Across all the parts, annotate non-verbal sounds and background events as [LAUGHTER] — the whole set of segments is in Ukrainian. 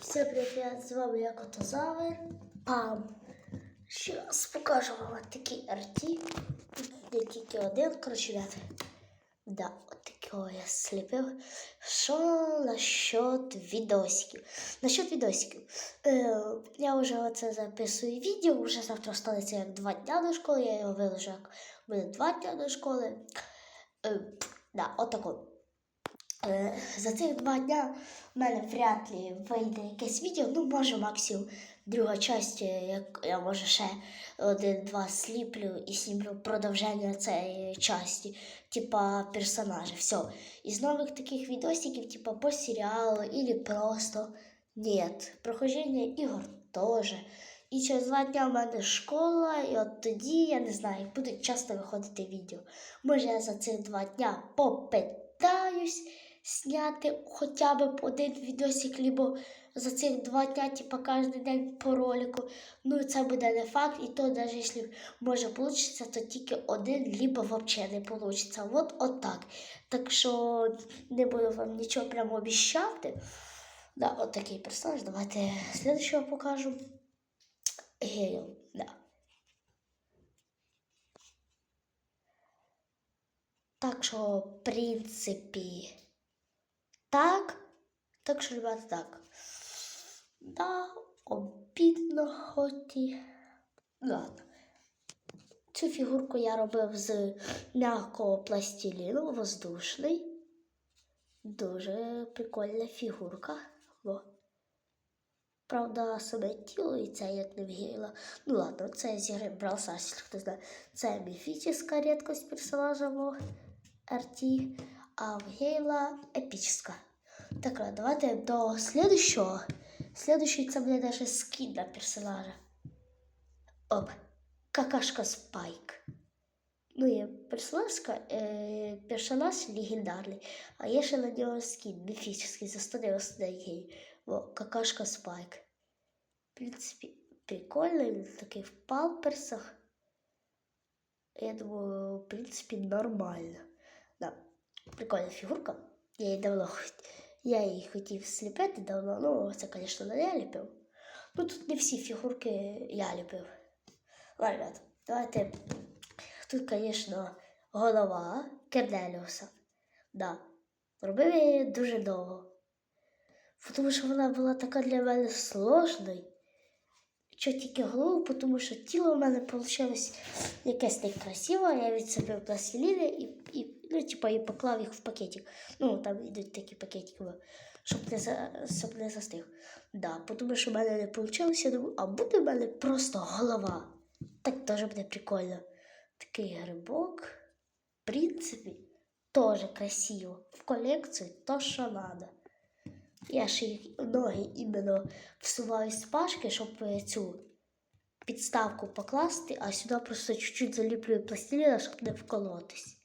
Всім привіт, з вами я Котозавр. Пам. Зараз покажу вам такий арті. Не тільки один, коротше, ряд. Да, от такого я сліпив. Що насчет відосиків? Насчет відосиків. Е, я вже оце записую відео, вже завтра станеться як два дня до школи, я його виложу, як буде два дня до школи. Е, да, отако. Е, за цих два дня в мене вряд ли вийде якесь відео, ну може максимум друга часть, е, як я може ще один-два сліплю і снімлю продовження цієї часті, типа персонажа. Все. Із нових таких відосиків, типа по серіалу или просто нет. Прохождення ігор теж. І через два дня в мене школа, і от тоді, я не знаю, будуть часто виходити відео. Може, я за цих два дня попитаюсь зняти хоча б один відосик, либо за цих два дня, типа кожен день по ролику. Ну, це буде не факт, і то навіть якщо може вийде, то тільки один, либо взагалі не вийде. От от так. Так що не буду вам нічого прямо обіщати. Да, от такий персонаж. Давайте слідчого покажу. Гейл, да. Так що, в принципі, так. Так що, ребята, так. Да, обідно хоч і. Ладно. Цю фігурку я робив з м'якого пластиліну, воздушний. Дуже прикольна фігурка. Во. Правда, саме тіло і це як не вгіла. Ну ладно, це з ігри Brawl хто знає. Це міфічна рідкость персонажа в RT, а в Гейла епічна. Так, ладно, давайте до следующего. Следующий це буде даже скін на персонажа. Оп, какашка Спайк. Ну, є персонажка, е, персонаж легендарний, а є ще на нього скін міфічний за 199 гей. О, какашка Спайк. В принципі, прикольний, він такий в палперсах. Я думаю, в принципі, нормально. Да. Прикольна фігурка. Я її давно я її хотів сліпити давно, ну це, звісно, не я ліпив. Ну тут не всі фігурки я ліпив. Ладно, давайте. Тут, звісно, голова Кернеліуса. Да. Робив я її дуже довго. Тому що вона була така для мене сложною. Що тільки голову, тому що тіло в мене вийшло якесь некрасиве, я відсипив пластиліни і, і, ну, типа, і поклав їх в пакетик. Ну, там йдуть такі пакетики, щоб не, за, щоб не застиг. Да, тому що в мене не вийшло, думаю, а буде в мене просто голова. Так теж буде прикольно. Такий грибок, в принципі, теж красиво. В колекцію то, що треба. Я ще їх ноги іменно всуваю з пашки, щоб е, цю підставку покласти, а сюди просто чуть-чуть заліплюю пластиліна, щоб не вколотись.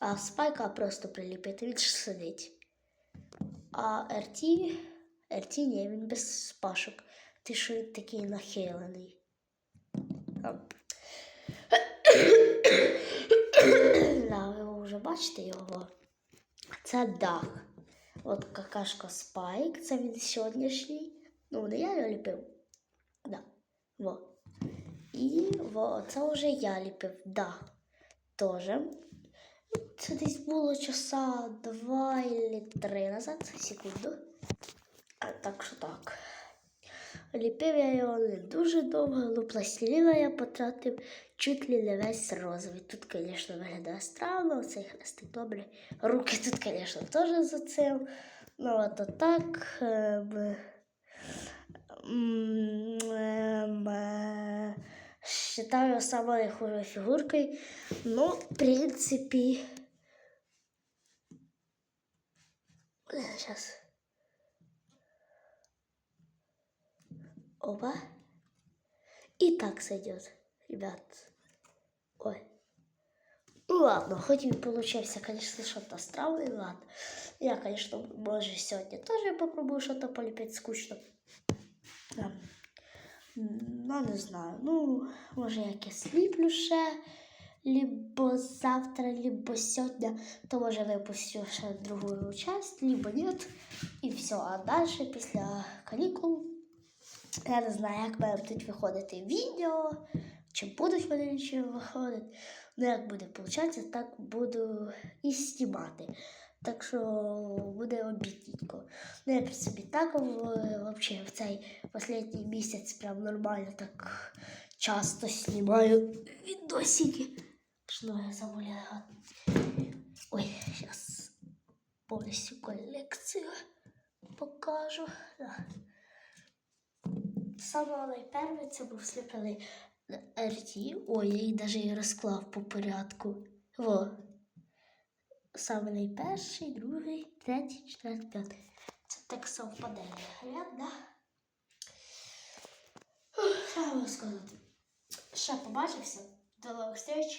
А спайка просто приліпити, він ж сидить. А РТ, РТ ні, він без пашок. Ти що такий нахилений. [COUGHS] Да, ви вже бачите його. Це дах. От какашка Спайк, це він сьогоднішній. Ну, не я його ліпив. Да. Во. І во, це вже я ліпив. Да. Тоже. Це десь було часа два или три назад. Секунду. А, так що так. Ліпив я його не дуже довго, але пластиліна я потратив чуть ли не весь розовий. Тут, звісно, виглядає странно, цей хрестик добре. Руки тут, звісно, теж за цим. Ну, от отак. Ем, ем, е, Считаю самою хуже фігуркою. Ну, в принципі. Сейчас. Опа. И так сойдет, ребят. Ой. Ну ладно, хоть и получился, конечно, что-то странное, ладно. Я, конечно, может, сегодня тоже попробую что-то полепить скучно. Да. Ну, не знаю. Ну, може, якесь сліплю ще. либо завтра, либо сьогодні, то може випустю ще другу часть, либо ні. І все. А далі після канікул я не знаю, як мене будуть виходити відео, чи будуть вони ще виходити. Ну, як буде получатися, так буду і знімати. Так що буде обідненько. Ну, я в принципі так взагалі в цей останній місяць прям нормально так часто знімаю відосики. Що я забула. Ой, зараз повністю колекцію покажу. Саме найперше це був сліплений РТ. Ой, я її навіть розклав по порядку. Во. Саме найперший, другий, третій, четвертий, п'ятий. Це так совпаде Ряд, да? Що сказати? Ще побачився. До нових зустріч.